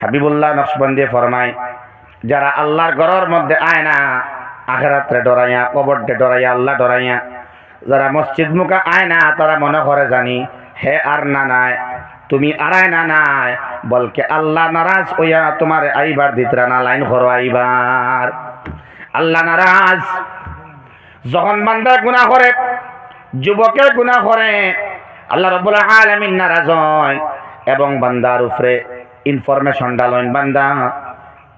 হাবিবুল্লাহ নকশবন্দি ফরমায়, যারা আল্লাহর ঘরের মধ্যে আয় না, আখেরাত্রে ডরাইয়া কবরতে ডরাইয়া, আল্লাহ ডরাইয়া, যারা মসজিদ মুখা আয় না, তারা মনে করে জানি, হে আর না নাই, তুমি আড়াই না নাই, বলকে আল্লাহ নারাজ ওইয়া তোমার আইবার দিতরা না, লাইন করো আইবার। আল্লাহ নারাজ। যখন বান্দা গুনাহ করে, যুবকে গুনাহ করে, আল্লাহ রব্বুল আলামিন নারাজ হয়, এবং বান্দার উপরে ইনফরমেশন ডালন বান্দা,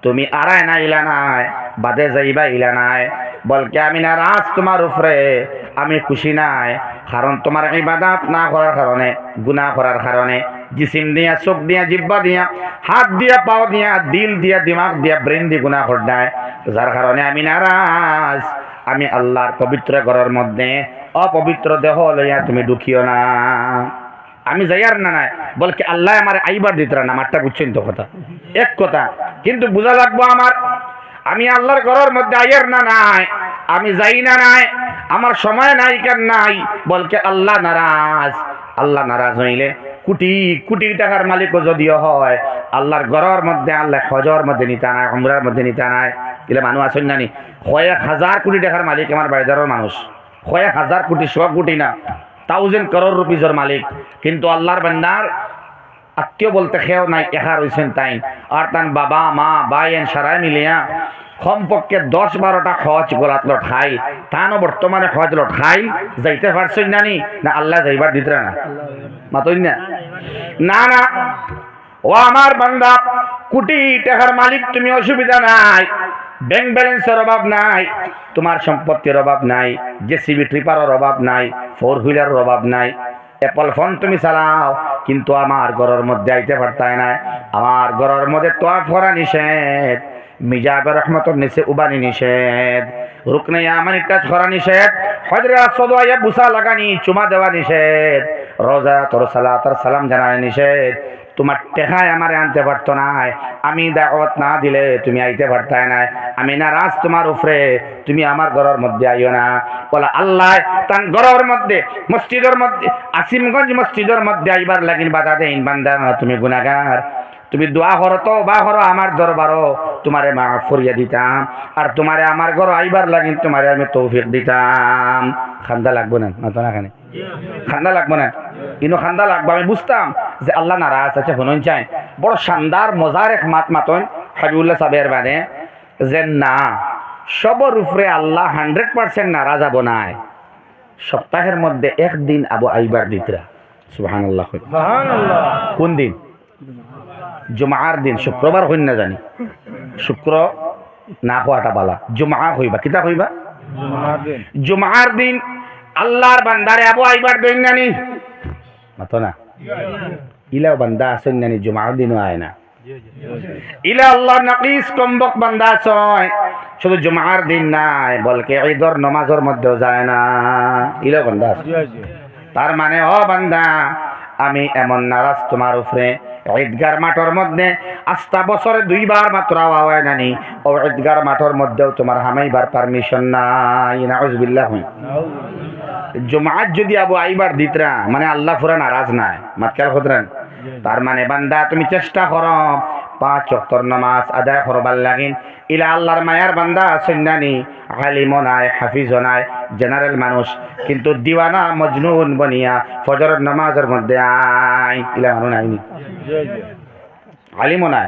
তুমি আড়াই না, ইলা নাই বাদে যাইবা, ইলা নাই বলকে আমি নারাজ তোমার উপরে, আমি খুশি নাই কারণ তোমার ইবাদাত না করার কারণে, গুনাহ করার কারণে, জিসিম দিয়া, চোখ দিয়া জিব্বা দিয়া, হাত দিয়া, পাও দিয়া, দিল দিয়া, দিমাগ দিয়া, ব্রেন দিয়ে গুনাহ করডায় যার কারণে আমি নারাজ। আমি আল্লাহর পবিত্র ঘরের মধ্যে, অপবিত্র দেহ লইয়া তুমি দুঃখিও না। আমি যাইয়ার না নাই। বলকে আল্লাহ আমার আইবার দিতরা না আমারটা বুঝছেন তো কথা। এক কথা, কিন্তু বোঝা লাগবো আমার, আমি আল্লাহর ঘরের মধ্যে আইয়ার না নাই, আমি যাই না নাই, আমার সময় নাই কেন নাই? বলকে আল্লাহ নারাজ আল্লাহ নারাজ হইলে কোটি কোটি টাকার মালিকও যদিও হয়, আল্লাহর ঘরের মধ্যে আল্লাহ হজর মধ্যে নিতা নাই, উমরার মধ্যে নিতা নাই। এলে মানুষ আছেন জানি, কয়েক হাজার কোটি টাকার মালিক আমার বাড়িদারের মানুষ, কয়েক হাজার কোটি, সব কোটি না। থাউজেন্ড করোড় রুপিজের মালিক। কিন্তু আল্লাহর বান্দার আত্মীয় বলতে খেয়েও নাই, একা রয়েছেন তাই। আর তার বাবা, মা বাইন সারাই মিলিয়া কমপক্ষে দশ বারোটা খজ গোলাত লঠাই। তানও বর্তমানে খজ লঠাই যাইতে পারছেন নানি না আল্লাহ যাইবার দিতে না। মাতই না। না না। ও আমার বান্দা, কোটি টাকার মালিক, তুমি অসুবিধা নাই। ব্যাংক ব্যালেন্সের অভাব নাই, তোমার সম্পত্তির অভাব নাই জেসিবি ট্রিপারের অভাব নাই ফোর হুইলারের অভাব নাই। অ্যাপল ফোন তুমি চালাও, কিন্তু আমার ঘরের মধ্যে আইতে পারতাই না। আমার ঘরের মধ্যে তোয়াফ করা নিষেধ মিজাবের রহমতর নিচে উবানি নিষেধ রুকনে আমানি টাচ করা নিষেধ হজরে আসদ আইয়া বুসা লাগানি, চুমা দেওয়া নিষেধ, রোজা তোর সালা তোর সালাম জানানো নিষেধ তোমার টেকায় আমারে আনতে পারতো না আমি দাওয়াত না দিলে তুমি আইতে পারতাই না আমি নারাজ তোমার উপরে, তুমি আমার ঘরের মধ্যে আইও না। বলা, আল্লাহ, তার ঘরের মধ্যে, মসজিদের মধ্যে, আসিমগঞ্জ মসজিদের মধ্যে আইবার লাগিন বাধা দেন বান্দা, তুমি গুনাগার তুমি দোয়া করো তো বা করো, আমার দরবারও তোমারে মা ফরিয়া দিতাম। আর তোমারে আমার ঘর আইবার লাগিন তোমারে আমি তৌফিক দিতাম। খান্দা লাগবো না না তো না খান্দা লাগবো না। কিন্তু খান্দা লাগবো আমি বুঝতাম যে আল্লাহ নারাজ আছে শুনুন চাই। বড় শানদার মজার এক মাত মাতন হাবিবুল্লাহ সাহেবের মানে যে না সবর উপরে আল্লাহ হান্ড্রেড পার্সেন্ট নারাজ আবো নাই সপ্তাহের মধ্যে একদিন আবু আইবার দিতরা। সুবাহান আল্লাহ কোন দিন? জুমার দিন শুক্রবার হইন না জানি। শুক্র না হওয়াটা বালা। জুমা হইবা কিতা হইবা? জুমার দিন আল্লাহর বান্দারে আবু আইবার দিন নানি মাতো না? ইলা বান্দা আসেন নানি, জুমার দিনও আয় না। ইলা আল্লাহ নাকিস কম্বক বান্দা ছয়, শুধু জুমার দিন নাই, বলকে ঈদর নমাজের মধ্যেও যায় না। ইলা বান্দা তার মানে ও বান্দা, আমি এমন নারাজ তোমার উপরে, ঈদগার মাঠের মধ্যে আস্তা বছরে দুইবার মাত্র আওয়া হয় নানি, ও ঈদগার মাঠের মধ্যেও তোমার হামাইবার পারমিশন নাই। নাউজবিল্লাহ। হই জুমাত যদি আবু আইবার দিতরা মানে আল্লাহ ফুরা নারাজ নাই। মাতকাল খদরান তার মানে বান্দা, তুমি চেষ্টা করো, পাঁচ অক্তর নামাজ আদায় করবার লাগিন ইলা আল্লাহর মায়ার বান্দা সন্ন্যানি আলিমও নাই, হাফিজও নাই, জেনারেল মানুষ। কিন্তু দিওয়ানা মজনুন বনিয়া, ফজরের নামাজের মধ্যে আই, ইলা মানুষ নাইনি আলিমও নাই,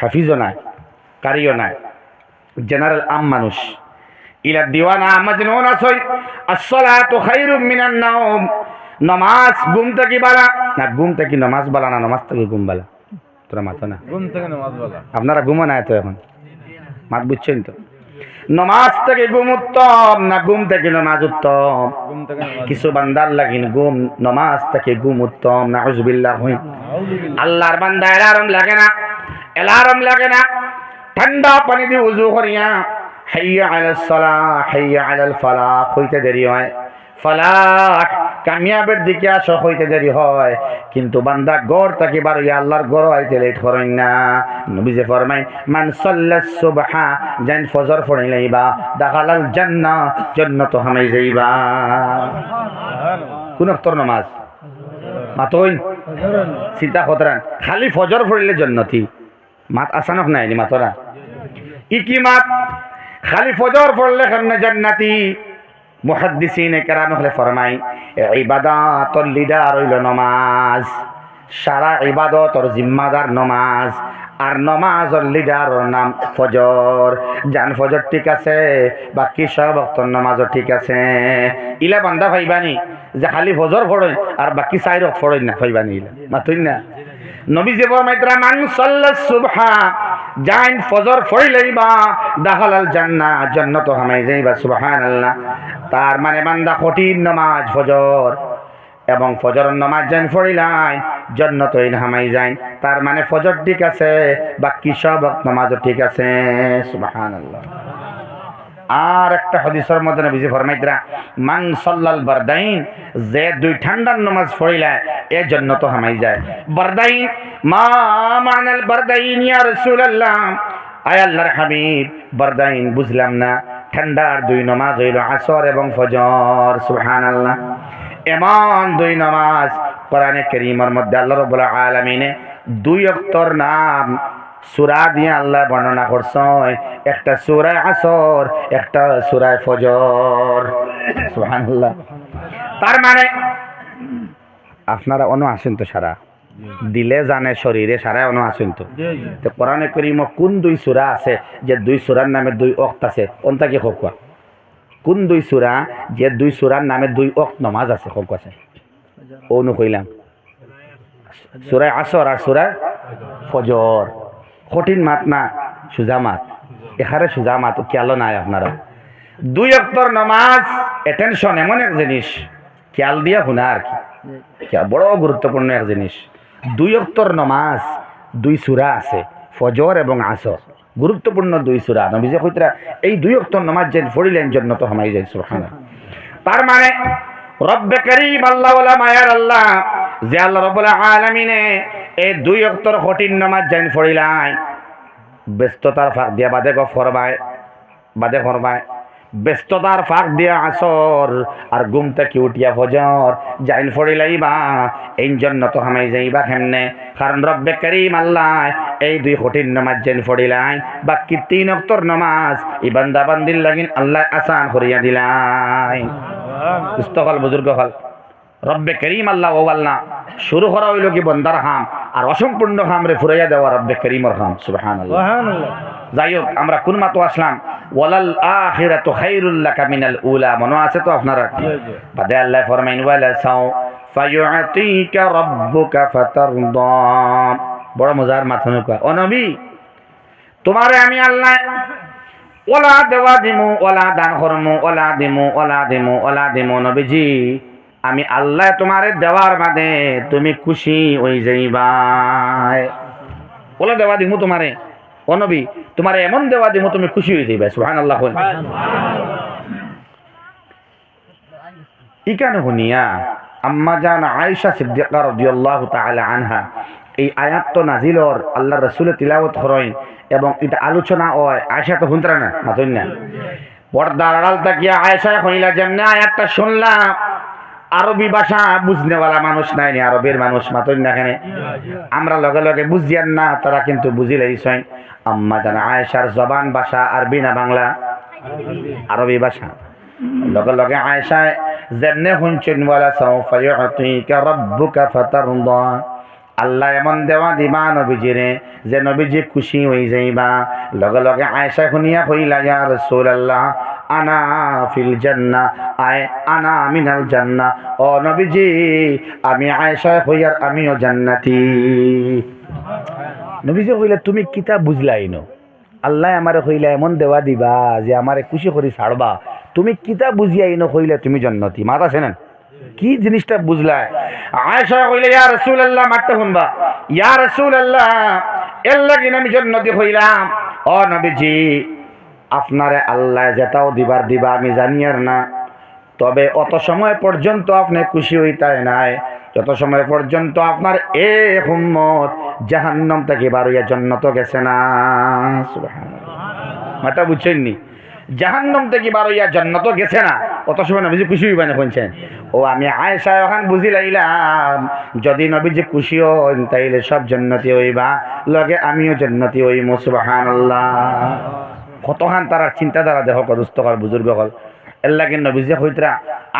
হাফিজও নাই, কারিও নাই, জেনারেল আম মানুষ। ইলা দিওয়ানা মজনুন আসই। আসসালাতু খায়রুম মিনান নাওম। নমাজ ঘুম থেকে বালা না ঘুম থেকে নমাজ বালা না নমাজ থেকে ঘুম বালা তোরা মাথা না। ঘুম থেকে নামাজ বলা আপনারা ঘুমো নাই তো এখন। মাত বুঝছেন তো? নমাজ থেকে ঘুম উত্তম না ঘুম থেকে নমাজ উত্তম? কিছু বান্দার লাগিন ঘুম নমাজ থেকে ঘুম উত্তম না হুজবিল্লাহ হই আল্লাহর বান্দা এলারম লাগে না এলারম লাগে না। ঠান্ডা পানি দিয়ে উজু করিয়া হাইয়া আলাল সালাহ হাইয়া আলাল ফালাহ হইতে দেরি হয়। ফালাহ কামিয়াবের দিকে আসো হইতে দেরি হয়। কিন্তু বান্দা গড় তাকে বার ইয়া আল্লাহর গড় আইতে লেট করেন না। নবীজে ফরমাই মান সাল্লাস সুবহা জান ফজর ফড়িলাইবা দাখালাল জান্নাহ জান্নাত হামাই যাইবা। কোন অক্তর নামাজ? মাতইন? চিন্তা খতরান খালি ফজর ফড়িলে জন্নতি। মাত আসানক নাই নি মাতরা? ই কি মাত? খালি ফজর পড়লে কেমনে জান্নাতি? মুহাদ্দিসিনে কেরাম হলে ফরমাই ইবাদাতর লিডার হইল নমাজ, সারা ইবাদতর জিম্মাদার নমাজ, আর নমাজর লিডারর নাম ফজর। জান ফজর ঠিক আছে, বাকি সব ভক্তর নমাজও ঠিক আছে। ইলা বান্দা ভাইবানি, যে খালি ফজর ফড়ই আর বাকি চাই রক ফড়ই না ভাইবানি ইলা। মাতুই না? নবী যে ফরমাইতরা মান সাল্লাস সুবহা জাইন ফজর ফড়িলেই বা দাহালাল জান্না জান্নাত হামাই যাইবা, সুবহানাল্লাহ। তার মানে বান্দা কঠিন নামাজ, ফজর। এবং ফজর নামাজ যাইন ফড়িলাই জান্নাত ইন হামাই যাইন। তার মানে ফজর ঠিক আছে, বাকি সব নামাজও ঠিক আছে, সুবহানাল্লাহ। আর একটা হাদিসের মধ্যে নবীজি ফরমাইতরা মান সাল্লাল বারদাইন, যে দুই ঠান্ডার নামাজ পড়িলা এ জন্য তো হামাই যায়। বারদাইন, মা মানাল বারদাইন ইয়া রাসূলুল্লাহ। আয় আল্লাহর হাবিব, বারদাইন বুঝলাম না, ঠান্ডার দুই নামাজ হইল আসর এবং ফজর, সুবহানাল্লাহ। এমন দুই নামাজ কোরআনে কারীমের মধ্যে আল্লাহ রাব্বুল আলামিনে দুই অক্তর নাম সুরা দিয়ে আল্লাহ বর্ণনা করছেন। একটা সুরায় আসর একটা সুরায় ফজর। সুবহানাল্লাহ। তার মানে আপনারা অন আসেন তো সারা। দিলে জানে শরীরে সারা অন আসেন তো। কোরআনে করিম কোন দুই সুরা আছে যে দুই সুরার নামে দুই অক্ত আছে কোনটা কি হোক কোন দুই সুরা যে দুই সুরার নামে দুই অক্ত নমাজ আছে হোক আছে? অনু কইলাম। সুরায় আসর আর সুরায় ফজর। কঠিন মাত না, সুজা মাত। এখানে সুজা মাত খেয়ালও নাই আপনারা। দুই অক্তর নামাজ অ্যাটেনশন এমন এক জিনিস খেয়াল দিয়া শুনা আর কি। বড় গুরুত্বপূর্ণ এক জিনিস। দুই অক্তর নামাজ, দুই সুরা আছে ফজর এবং আসর। গুরুত্বপূর্ণ দুই সুরা নবীজে কইতরা এই দুই অক্তর নামাজ যেন পড়িলেন জন্য তো হামাই যায়, সুবহানাল্লাহ। তার মানে রব্বে করিম আল্লাহ মায়ার আল্লাহ, যে আল্লাহ রব্বুল আলামিনে এই দুই অক্তর কঠিন নামাজ যেন পড়িলাই ব্যস্ততার ফাঁক দিয়া বাদে গো ফরমায় বাদে ফরমায় ব্যস্ততার ফাঁক দিয়া আসর আর ঘুম থেকে উঠিয়া ফজর জাইন ফড়িলাইবা এই জন্য তো হামাই যাইবা হেমনে কারণ রব্বে করিম আল্লাহ, এই দুই কঠিন নামাজ যেন ফড়িলাই বাকি তিন অক্তর নামাজ, ই বান্দা বান্দির লাগিন আল্লাহ আসান করিয়া দিলাই। সুস্থ হল বুজুর্গ হল। রব্বে করিম আল্লাহ ও আল্লাহ, শুরু করা হইল কি বন্দার হাম। আর অসম্পূর্ণ হাম রে ফুরাইয়া দেওয়া রব্বে করিমর হাম সুবহান যাই হোক আমরা কোন মাতো আসলাম? ওয়ালাল আখিরাতু খাইরুল লাকা মিনাল উলা মনে আছে তো আপনারা? বাদে আল্লাহ ফরমাইন ওয়ালা সাও ফায়ুআতিকা রাব্বুকা ফাতারদা। বড় মজার মাথা নৌকা ও নবী তোমারে আমি আল্লাহ ওলা দেওয়া দিমু ওলা দান করমু ওলা দিমু ওলা দিমু ওলা দিমু নবীজি। আমি আল্লাহ তোমারে দেওয়ার বাদে তুমি খুশি হয়ে যাইবা। ওলা দেওয়া দিমু তোমারে। ও নবী, তোমারে এমন দেওয়া দিমু তুমি খুশি হয়ে যাইবা, সুবহানাল্লাহ ইকানে শুনিয়া? আম্মা জান আয়েশা সিদ্দিকা রাদিয়াল্লাহু তাআলা আনহা, এই আয়াত তো নাজিলর আল্লাহ রসুলে তিলাওয়াত করেন এবং এটা আলোচনা হয় আয়েশা তো শুনতরা না না পর্দার আড়াল তাকিয়া আয়েশা কইলা যেমনে আয়াতটা শুনলাম। আরবি ভাষা বুঝনেওয়ালা মানুষ নাই নি আরবের মানুষ মাতুন না এখানে আমরা লগে লগে বুঝিয়ান না, তারা কিন্তু বুঝি লাইছেন আম্মা জান আয়েশার জবান ভাষা আরবি না বাংলা? আরবি ভাষা। লগে লগে আয়েশায় যেমনে শুনছেন, ওয়ালা সাউফা ইউতিকা রাব্বুকা ফাতারদা। আল্লাহ এমন দেওয়া দিবা নবীজিরে যে নবীজি খুশি হয়ে যাইবা। লগে লগে আয়েশা শুনিয়া কইলা, ইয়া রাসূলুল্লাহ আনা ফিল জান্নাহ আয় আনা মিনাল জান্না। ও নবীজি, আমি আয়েশা হইয়ার আমিও জান্নাতি। নবীজি কইলা, তুমি কিতা বুঝলাই ন? আল্লাহ আমারে কইলা এমন দেওয়া দিবা যে আমারে খুশি করি ছাড়বা। তুমি কিতা বুঝিয়াই ন হইলে তুমি জন্নতি? মাত আছে না? কি জিনিসটা বুঝলা আয়েশা কইলে, ইয়া রাসূলুল্লাহ, মারতে শুনবা ইয়া রাসূলুল্লাহ, এর লাগি আমি জন্নতি হইলাম। ও নবীজি আপনারে আল্লাহ যেটাও দিবার দিবা, আমি জানি আর না। তবে অত সময় পর্যন্ত আপনি খুশি হইতাই নাই। যত সময় পর্যন্ত আপনার এ হুম্মত জাহান্নাম থেকে বারুইয়া জন্নত গেছে না। মাটা বুঝছেন নি? জাহান্নাম থেকে বারুইয়া জন্নত গেছে না। অত সময় নবীজি খুশি হইবা না শুনছেন? ও, আমি আয়সা ওখান বুঝি লাইলাম, যদি নবীজি খুশি হন তাইলে সব জন্নতি হইবা, লগে আমিও জন্নতি হইমু, সুবহানাল্লাহ। কতখান তারা চিন্তাধারা দেহ দুস্থ কর, বুজুর্গ হল এর লাগে নবীজি হইতরা,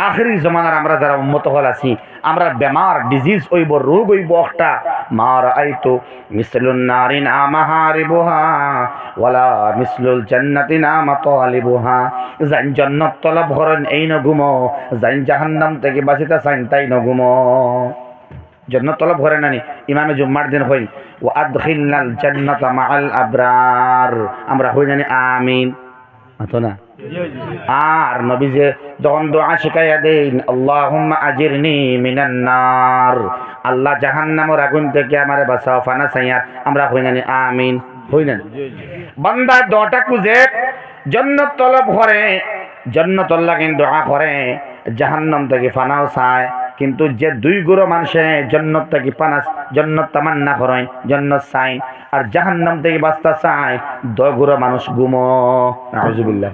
আখরি জমানার আমরা যারা উন্মত হল আছি, আমরা বেমার ডিজিজ হইব, রোগ হইব একটা। মার আইতো মিসলুন নারিন আমাহারিবুহা, ওয়ালা মিসলুল জান্নাতি নামা তালিবুহা জান জান্নাত তলব হরন এই নগুমো। জান জাহান্নাম থেকে বাঁচিতে চাইন তাই নগুমো। জন্নত তলব ঘরে নানি, ইমামে জুম্মার দিন হইল ও আদখিলনাল জান্নাত মাআল আবরার। আমরা হই জানি আমিন। না? আর নবী যে যখন দোয়া শিখাইয়া দেন, আল্লাহুম্মা আজিরনি মিনান নার। আল্লাহ জাহান্নামের আগুন থেকে আমারে বাঁচাও, ফানা সাইয়ার আমরা হই জানি আমিন। হই না? বান্দা দোয়াটা কুজে জন্নত তলব করে জন্নত আল্লাহ কিন্তু দোয়া করে, জাহান্নাম থেকে ফানাও চায়। কিন্তু যে দুই গুরু মানুষে জন্নত থেকে পানাস, জন্নত তামান্না করেন জন্নত চাই, আর জাহান্নাম থেকে বাস্তা চায়, দ গুরু মানুষ গুমো। নাউজুবিল্লাহ